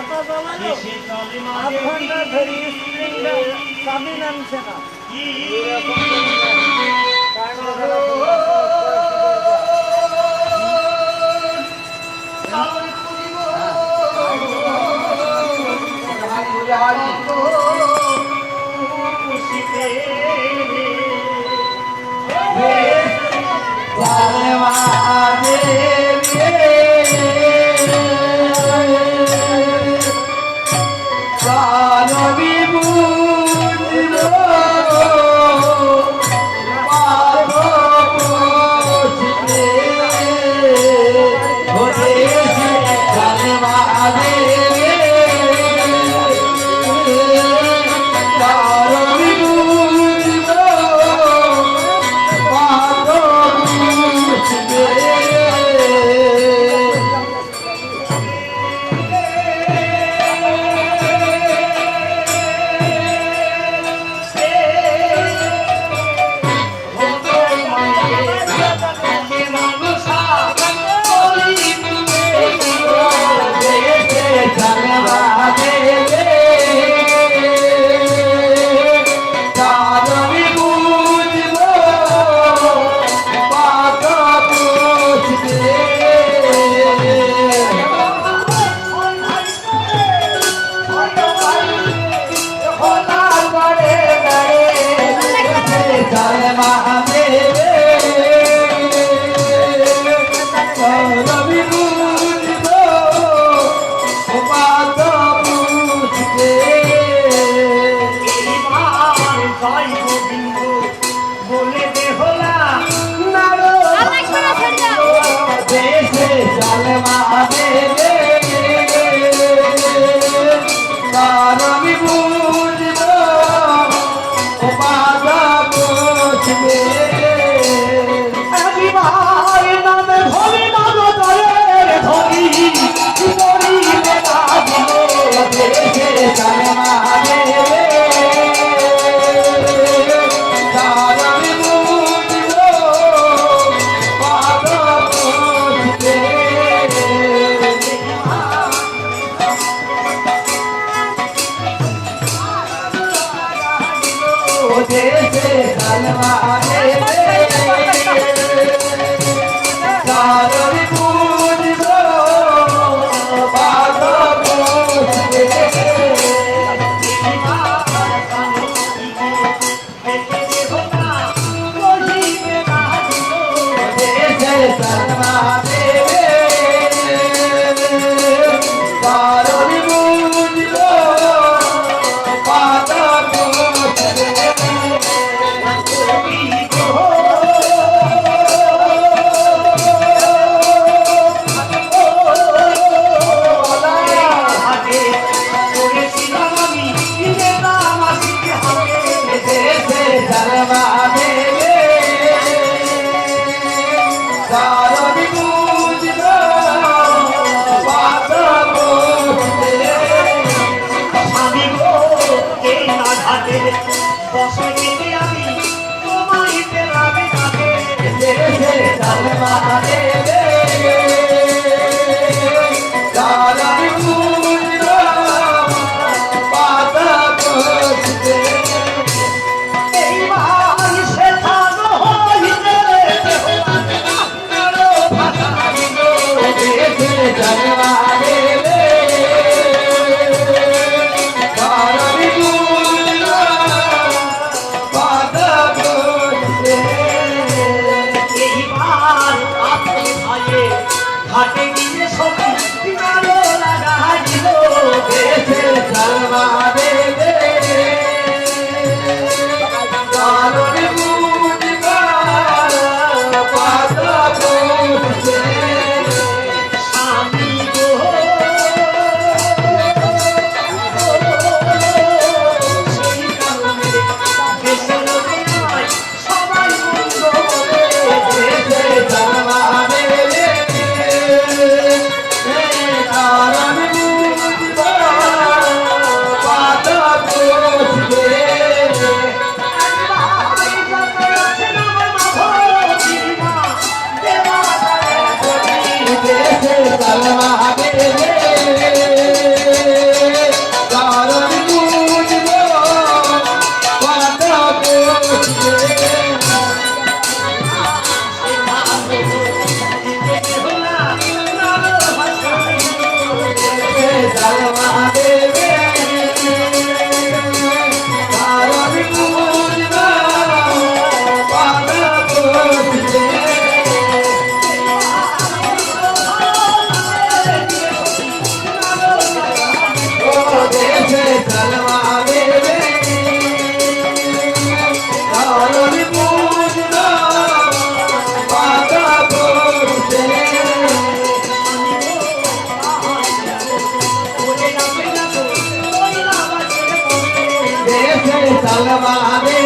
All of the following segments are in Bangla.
আধ ঘণ্টা ধরে স্প্রিংটা চাবি নামছে না Yeah. Yeah. रे দেশে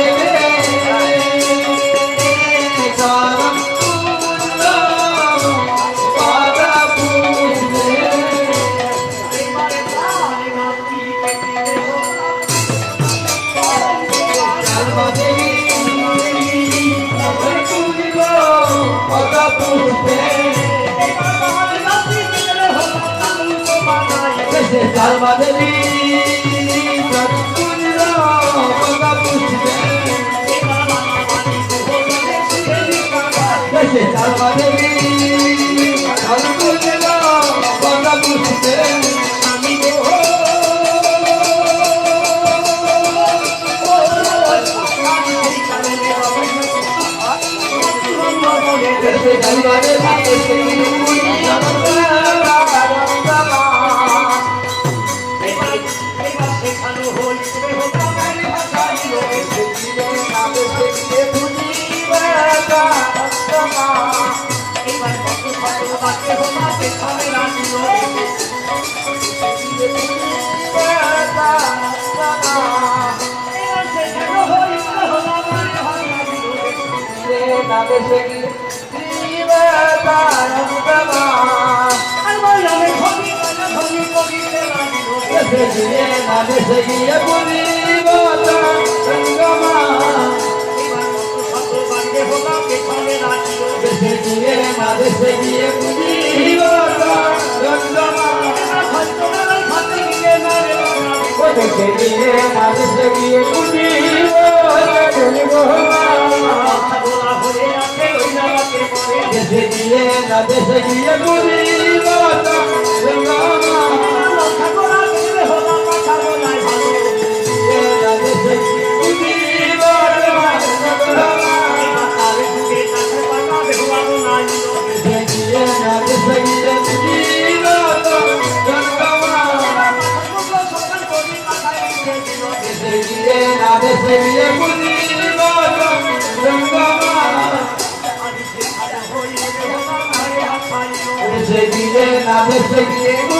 দেশে সালমা দেবী দেশে গিয়ে দেশে গিয়ে গঙ্গা দেশে গিয়ে না দেশে গিয়ে পুরী বাবা গঙ্গা না দেশে গিয়ে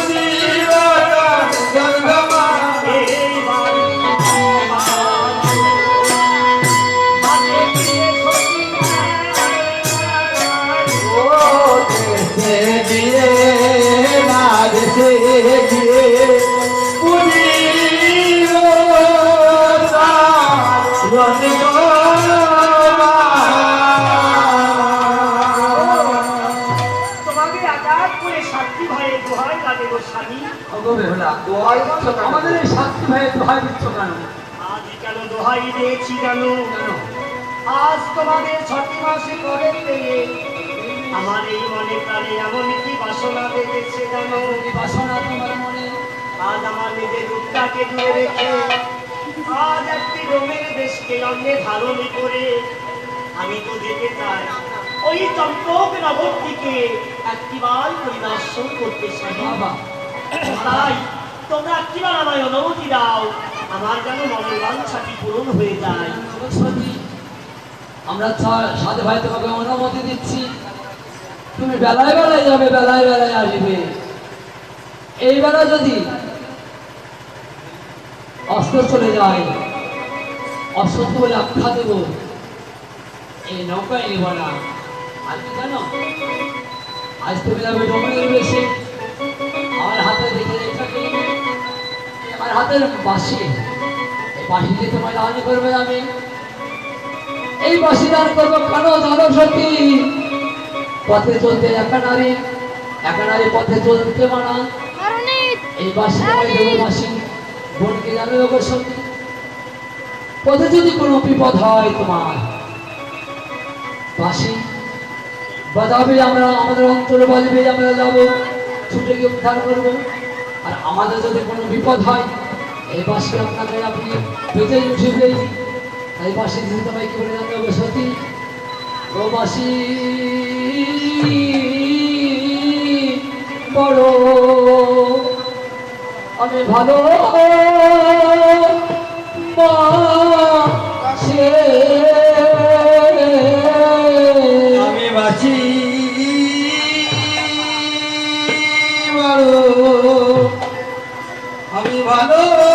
আমাদের এই সাক্ষী ভাইয়ের দোহাই দিচ্ছ কেন আজ কেন দোহাই দিয়েছি জানো? আজ তোমাদের ছটি মাসে করে পেয়ে আমার এই মনে প্রাণে এমন কি বাসনা বেঁধেছে জানো? বাসনা তোমার মনে? আজ আমার নিজের রূপটাকে দূরে রেখে আজ একটি রোমের দেশকে অন্যে ধারণ করে আমি তো যেতে চাই ওই চম্পক নগরটিকে একটিবার পরিদর্শন করতে চাই। বাবা। তাই তোমরা একটিবার আমায় অনুমতি দাও? আমার যেন মনের বাঞ্ছাটি পূরণ হয়ে যায়। আমরা সাথে ভাই তোমাকে অনুমতি দিচ্ছি। তুমি বেলায় বেলায় যাবে, বেলায় বেলায় আসবে। এই বেলা যদি অস্ত্র চলে যায়, অসত্য বলে আখ্যা দেব। এই নৌকায় নেব না কি জানো? আজ তুমি যাবে ডোমরের বেশি। আমার হাতে দেখে হাতের বাসি বাসিতে তোমায় দানি করবে আমি। এই বাসি দান করব কেন জানো সত্যি পথে চলতে একা নারী একা নারী পথে চলতে মানা। এই বাসি দেবো বাসি বোনকে জানো লোক সত্যি পথে যদি কোনো বিপদ হয় তোমার বাসি বাজাবে আমরা আমাদের অঞ্চলে বাজবে আমরা যাব। ছুটে গিয়ে উদ্ধার করব। আর আমাদের যদি কোনো বিপদ হয়, এই বাসে আপনাকে আপনি বেঁচে উঠবেই এই বাসে যদি তোমায় কি বলে জানতে হবে? সতী। প্রবাসী, বড়, আমি ভালো। আমি বাঁচি। বড়। ভালো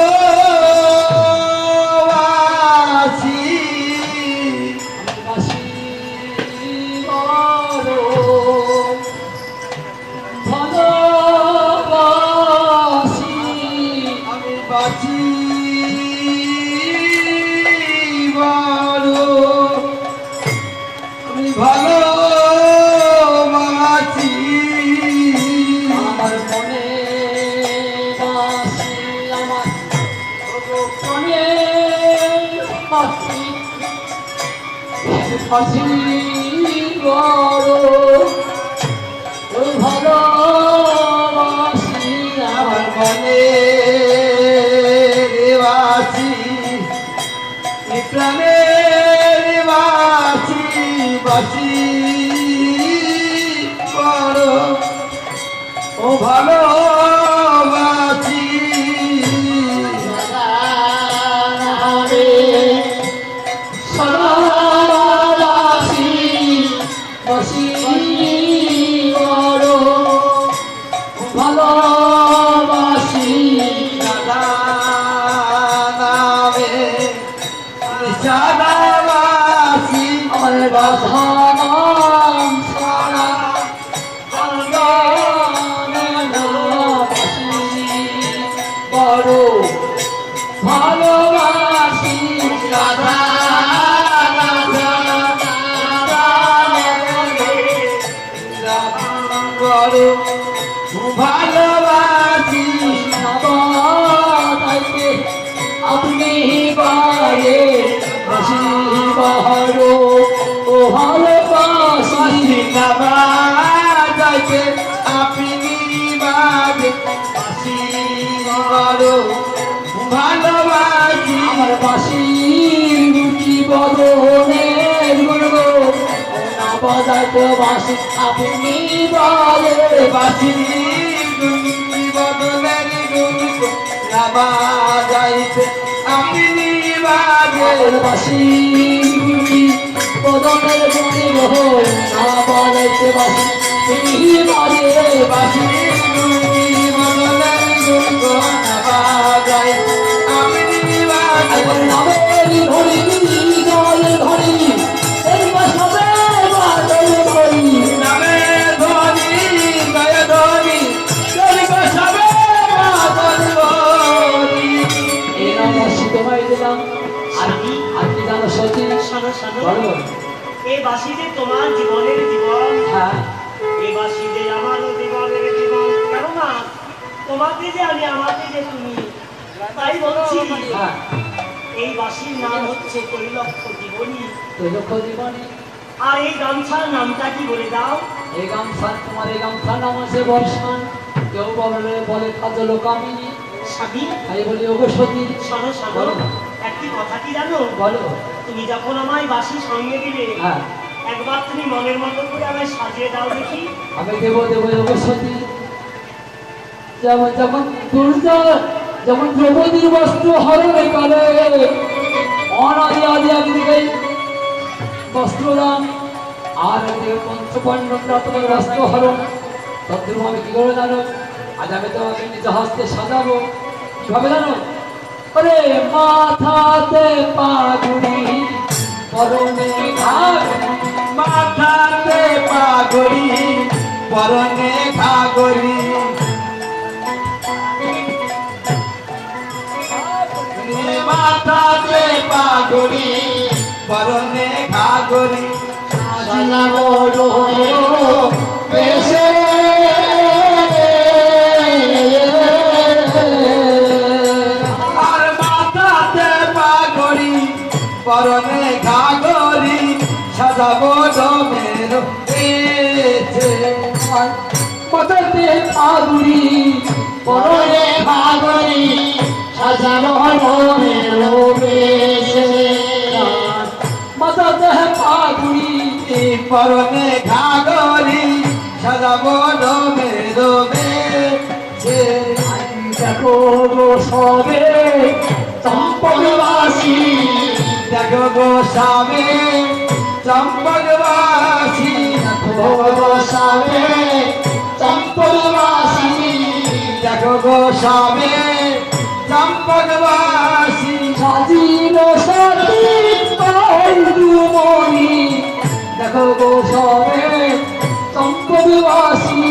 বাসি বড় ভালোবাসি ভালোবাসি যাইতে আপনি বাজে বাসি বড় ভালোবাসি আমার বাসির রুচি বদনের না বাজাতে বাসি আপনি বলে বাসি বদলের গুঞ্জ নামা যাইতে আপনি বাজে রুচি বাসি বলে বাসি জীবনের জীবন। হ্যাঁ। বাসি যে আমারও জীবনের জীবন। কেননা তোমাকে যে আমি আমাকে যে তুমি তাই বলছি। হ্যাঁ। এই বাসির নাম হচ্ছে কৈলক্ষ জীবনী। তৈলক্ষ জীবনী। আর এই গামছার নামটা কি বলে দাও? এই গামছা তোমার এই গামছার নাম আছে বর্ষান। কেউ বলে বলে কাজল কামিনী। স্বামী? তাই বলি ওগো সতী। না। একটি কথা কি জানো? বলো। তুমি যখন আমায় বাসি সঙ্গে দিলে হ্যাঁ। একবার তুমি মনের মতো করে আমায় সাজিয়ে দাও দেখি। আমি দেব দেব ওগো সতী। যেমন যেমন দুর্গা যেমন দ্রৌপদীর বস্ত্র হরণে করে অনাদি আদি বস্ত্রদান, আর একদিকে পঞ্চপাণ্ডবরা তোমার বস্ত্র হরণ। তদ্রুপ আমি কি করে জানো? আজ আমি তোমাকে নিজ হস্তে সাজাবো। কীভাবে জানো? মাথাতে পাগুড়ি পরনে ঘাট মাথাতে পাগড়ি পরনে ঘাগরি মাথাতে পাগড়ি পরনে ঘাগরি সাজাবো বেশে মাথাতে পাগুড়ি পরনে বনের বেশে মাথা দেহ পাগুড়ি পরনে ঘাগরি সাজাবো ডোমে ডোমে যে দেখো গো সবে, চম্পকবাসী, দেখো গো সামে চম্পকবাসী। সামে চম্পকবাসী সাজিল সতীমণি দেখো গো সবে চম্পকবাসী।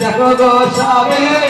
দেখো গো সামে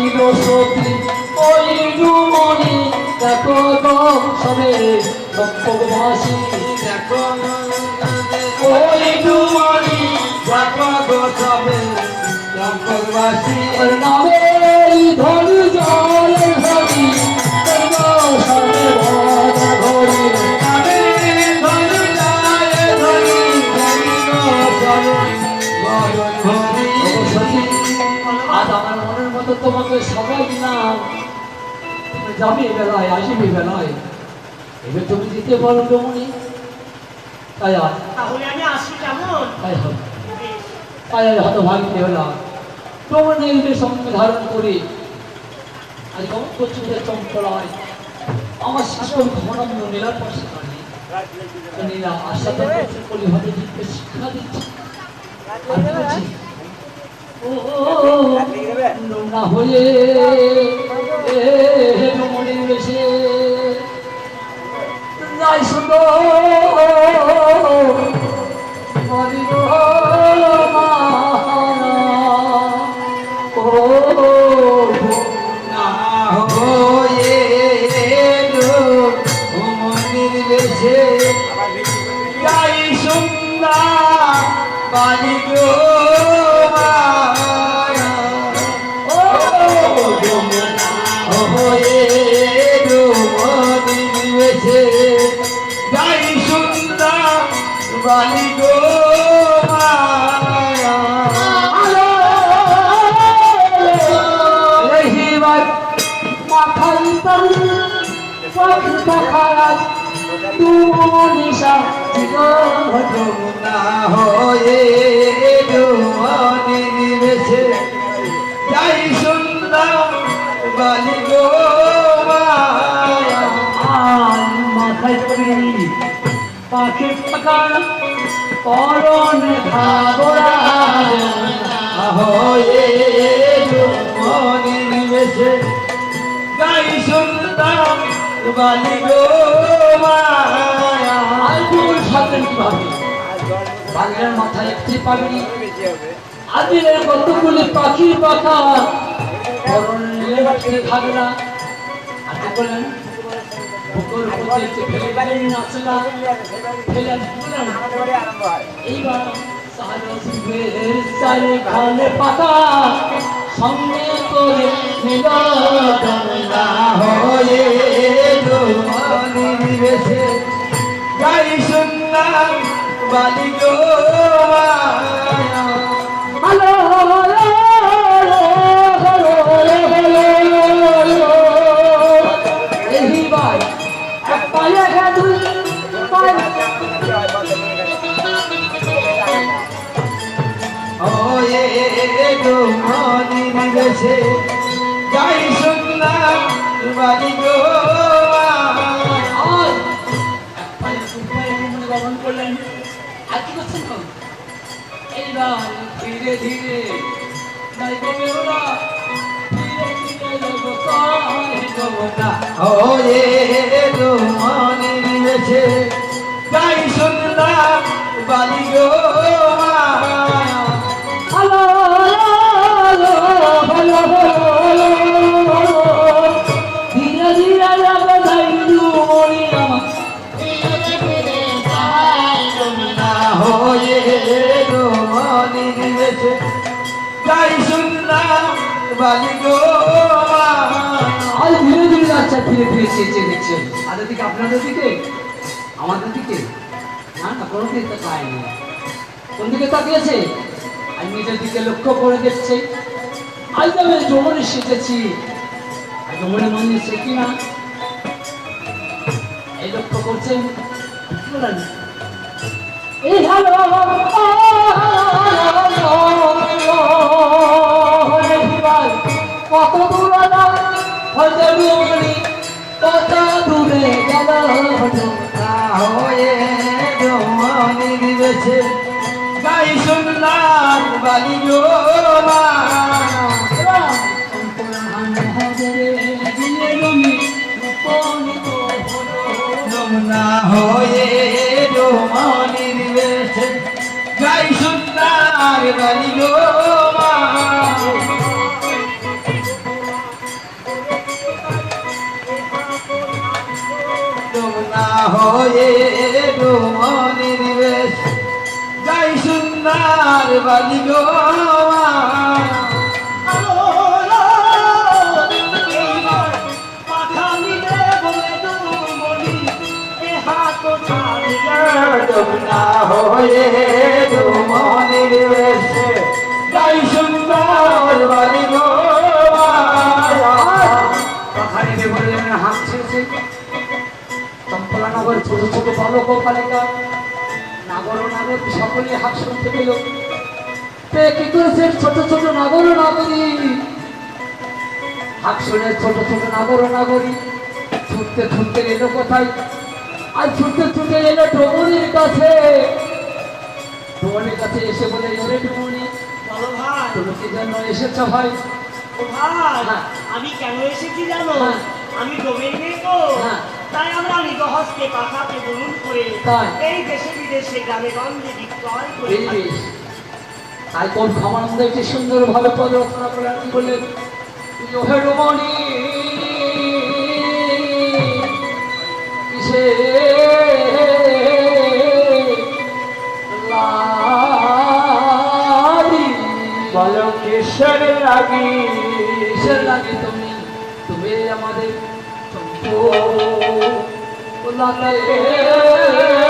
সাজিল সতী ওই রুমণি দেখো গো সবে চম্পকবাসী ওই রুমণি ওর নামে ধরি জল। তোমাকে সবাই দিলাম তুমি যাবে বেলায় আসবে বেলায়। এবার তুমি দিতে পারো রমণী তাই আর তাহলে আমি আসি কেমন? তাই হবে। তাই আর হত ভাগিতে হলাম। রমণীর যে সঙ্গে ধারণ করে। আজ ওদের চম্পলায় আমার শাসন ঘনাম্য নীলার পাশে নীলা আশা তো কলিভাবে শিক্ষা দিচ্ছে ও নোংরা হয়ে রমণীর বেশে। যাই সুন্দর মরিব তল সব দেখায় তুমনিশা জীবন। না হয়ে নিবেশে যাই সুন্দর বালি গো মাথায় পাখি পাকার পরনে ঘাগরা হয়ে রোমনি নিবেশে বালি গো মায়া। সাথেন কীভাবে বাংলার মাথায় একটি পাগড়ি আদিলের কতগুলি পাখির পাখা? পরনে একটি ঘাগরা বলেন বুকুর উপর একটি ফেলে দিলেন নাচলা। ফেলে দিলেন। এইবার সারসের চারে খালে পাতা। সঙ্গে করে হয়ে যাই সুন্দর বালি গো বেশে যাই শুনলাম, বাড়ি গো মনে গমন করলেন আর কি করছেন তো এইবার ধীরে ধীরে জগতা ওয়ে ডোমনির বেশে যাই শুনলাম, বাড়ি গো বাড়ি গো আজ ধীরে ধীরে যাচ্ছে ধীরে ধীরে চেঁচে দিচ্ছে তাদের দিকে আপনাদের দিকে? আমাদের দিকে? না না, কোনো দিকে তাকায়নি কোন দিকে তাকিয়েছে? আমি নিজের দিকে লক্ষ্য করে দেখছি। আজ আমি জমনে শিখেছি আর জমনে মনে শিখি না? এই লক্ষ্য করছেন এই হ্যালো কত দূরে হয়তো ডুবলি কত দূরে গেল হয়ে ডোমনির বেশে যাই শুনলাম গো যমুনা হয়ে ডোমনির বেশে যাই শুনলাম বাড়ি গো যমুনা হয়ে ডোমনির বেশে যাই শুনলাম বাড়ি গো যমুনা হয়ে ডোমনির বেশে যাই শুনলাম বাড়ি গো হাসছে চম্পলানগর ছোট ছোট বালক বালিকা নাগর নাগর সকলেই হাত শুনতে পেল। কি করেছে ছোট ছোট নাগর নাগরী? হাত শুনে ছোট ছোট নাগর নাগরী ছুটতে ছুটতে এলো কোথায়? আর ছুটতে ছুটে এলো ডোমনির কাছে। ডোমনির কাছে এসে বলে ওরে ডোমনি বলো ভাই। তুমি কি জন্য এসেছ ভাই? ও ভাই হ্যাঁ। আমি কেন এসেছি জানো? হ্যাঁ। আমি ডোমেন তো। হ্যাঁ। তাই আমরা নিজ হস্তে পাখাকে গ্রহণ করে তাই। এই দেশে বিদেশে গ্রামে গঞ্জে বিক্রয় করে। তাই কোন একটি সুন্দর ভাবে পদরচনা করে আপনি বললেন ওহে রমণী বলো কিসের লাগি কিসের লাগে তুমি তুমি আমাদের না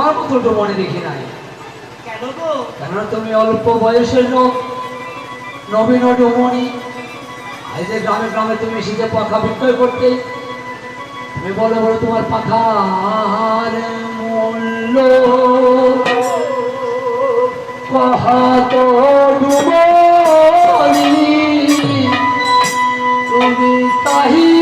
তোমার মতো ডোমনে দেখি নাই। কেন গো? কেননা তুমি অল্প বয়সের লোক নবীন ডোমনি এই যে গ্রামে গ্রামে তুমি এসেছে পাখা বিক্রয় করতে তুমি বলো বলো তোমার পাখার মূল্য তুমি তাহি